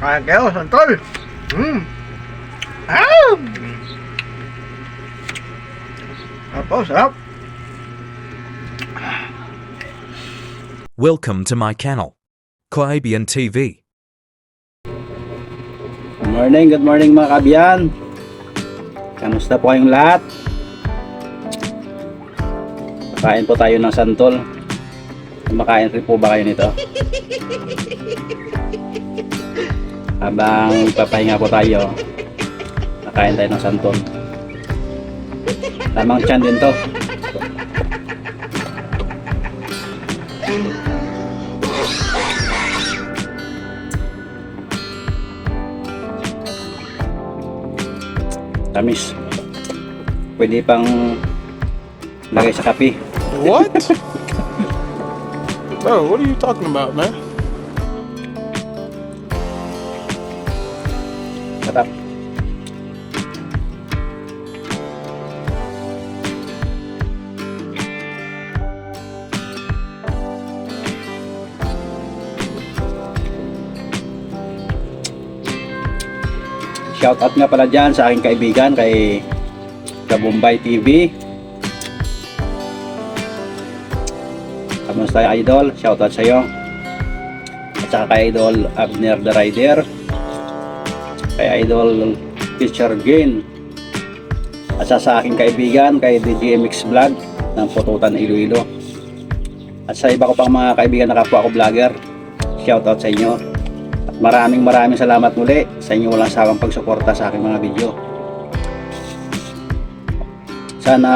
Kain kayo, santol. Mm. Ah! Apo, sarap. Welcome to my channel, Kaibian TV. Good morning, good morning mga kabiyan. Kamusta po kayong lahat? Kain po tayo ng santol. Kumakain rin po ba kayo nito? Habang papahinga po tayo, nakain tayo ng santol. Tamang tiyan din to. Tamis. Pwede pang lagay sa kape. What? Bro, what are you talking about, man? Sarap. Shoutout nga pala dyan sa aking kaibigan kay Kabumbay TV. Kamusta idol? Shoutout sa iyo. At saka kay idol Abner the Rider kay Idol Teacher Gain at sa, aking kaibigan kay DGMX Vlog ng Pututan Iloilo. At sa iba ko pang mga kaibigan na kapwa ko vlogger shoutout sa inyo. At maraming maraming salamat muli sa inyo walang sawang pagsuporta sa aking mga video. Sana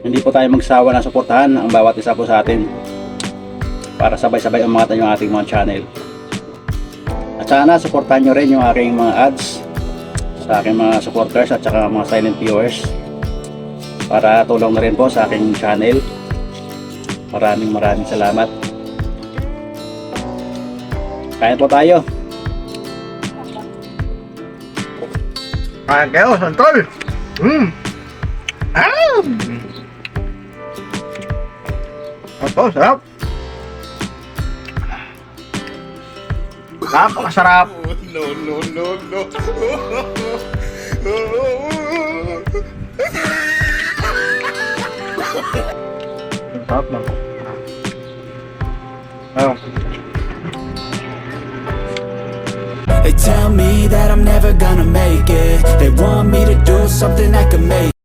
hindi po tayo magsawa na suportahan ang bawat isa po sa atin para sabay-sabay umangat yung ating mga channel at sana supportahan nyo rin yung aking mga ads sa aking mga supporters at saka mga silent viewers para tulong na rin po sa aking channel. Maraming maraming salamat. Kain po tayo. Kain kayo, santol. Mm. Ah! Apo, sarap. Napakasarap. No, no, no, no. Sarap lang. Ah. They tell me that I'm never gonna make it They want me to do something that could make